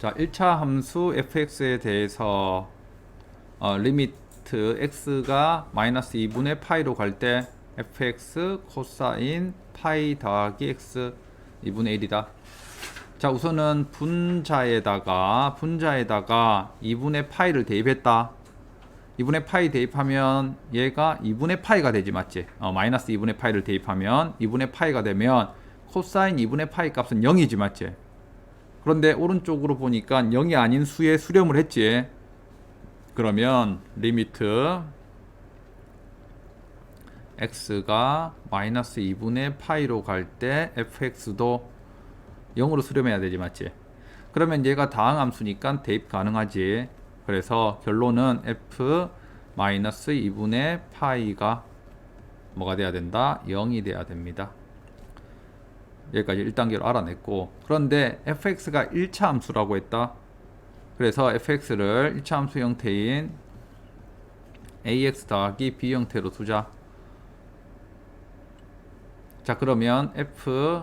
자, 1차 함수 fx에 대해서 어, 리미트 x가 마이너스 2분의 파이로 갈 때 fx 코사인 파이 더하기 x 2분의 1이다. 자, 우선은 분자에다가 분자에다가 2분의 파이를 대입했다. 2분의 파이 대입하면 얘가 2분의 파이가 되지 맞지? 어, 마이너스 2분의 파이를 대입하면 2분의 파이가 되면 코사인 2분의 파이 값은 0이지 맞지? 그런데 오른쪽으로 보니까 0이 아닌 수에 수렴을 했지. 그러면 리미트 x가 마이너스 2분의 파이로 갈 때 fx도 0으로 수렴해야 되지 맞지? 그러면 얘가 다항 함수니까 대입 가능하지. 그래서 결론은 f 마이너스 2분의 파이가 뭐가 돼야 된다? 0이 돼야 됩니다. 여기까지 1단계로 알아냈고 그런데 fx가 1차 함수라고 했다. 그래서 fx를 1차 함수 형태인 ax 더하기 b 형태로 두자. 자 그러면 f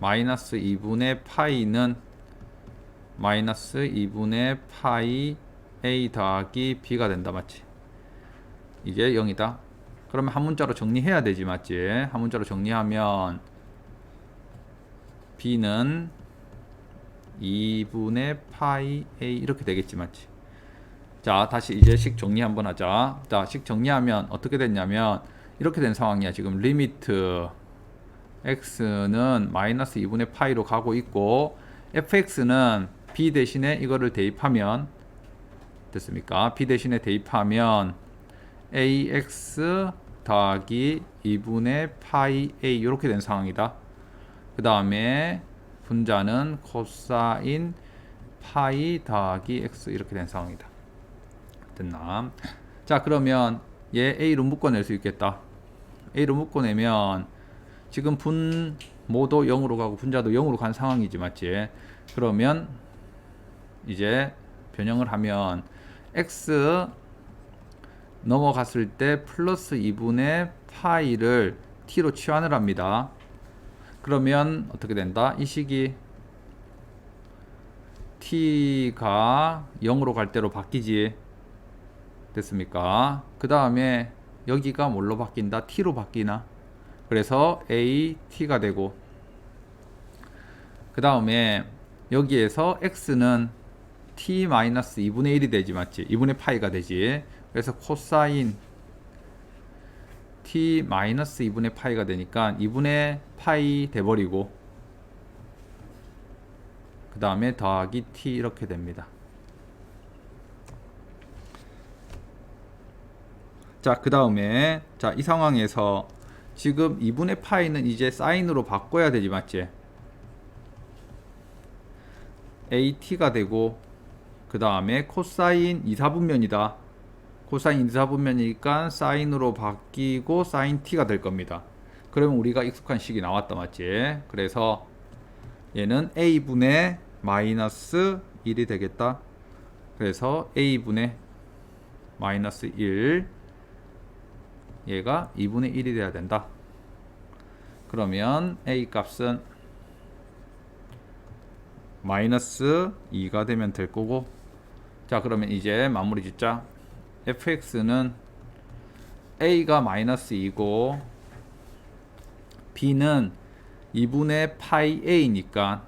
마이너스 2분의 파이는 마이너스 2분의 파이 a 더하기 b가 된다 맞지? 이게 0이다. 그러면 한 문자로 정리해야 되지 맞지? 한 문자로 정리하면 b는 2분의 파이 a 이렇게 되겠지 맞지? 자 다시 이제 식 정리 한번 하자. 자식 정리하면 어떻게 됐냐면 이렇게 된 상황이야 지금 리미트 x는 마이너스 2분의 파이로 가고 있고 fx는 b 대신에 이거를 대입하면 됐습니까? b 대신에 대입하면 ax 더하기 2분의 파이 a 이렇게 된 상황이다. 그 다음에 분자는 코사인 파이 더하기 x 이렇게 된 상황이다. 됐나? 자 그러면 얘 a로 묶어낼 수 있겠다. a로 묶어내면 지금 분모도 0으로 가고 분자도 0으로 간 상황이지 맞지? 그러면 이제 변형을 하면 x 넘어갔을 때 플러스 2분의 파이를 t로 치환을 합니다. 그러면 어떻게 된다? 이 식이 t가 0으로 갈 대로 바뀌지. 됐습니까? 그 다음에 여기가 뭘로 바뀐다? t로 바뀌나? 그래서 a t가 되고 그 다음에 여기에서 x는 t 마이너스 2분의 1이 되지 맞지? 2분의 파이가 되지. 그래서 코사인 t 마이너스 2분의 파이가 되니까 2분의 파이 돼버리고 그 다음에 더하기 t 이렇게 됩니다. 자, 그 다음에 자, 이 상황에서 지금 2분의 파이는 이제 사인으로 바꿔야 되지 맞지? at가 되고 그 다음에 코사인 2, 4분면이다. 코사인 2, 4분면이니까 사인으로 바뀌고 사인 t가 될 겁니다. 그러면 우리가 익숙한 식이 나왔다 맞지? 그래서 얘는 a분의 마이너스 1이 되겠다. 그래서 a분의 마이너스 1 얘가 2분의 1이 돼야 된다. 그러면 a 값은 마이너스 2가 되면 될 거고 자 그러면 이제 마무리 짓자 fx는 a가 마이너스 2고 b는 2분의 파이 a니까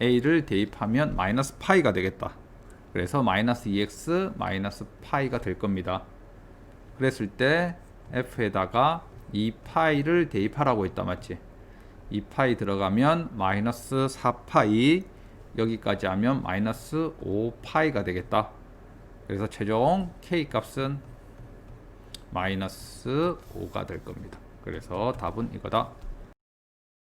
a를 대입하면 마이너스 파이가 되겠다. 그래서 마이너스 2x 마이너스 파이가 될 겁니다. 그랬을 때 f에다가 2파이를 대입하라고 했다 맞지? 2파이 들어가면 마이너스 4파이 여기까지 하면 마이너스 5파이가 되겠다. 그래서 최종 k 값은 마이너스 5가 될 겁니다. 그래서 답은 이거다.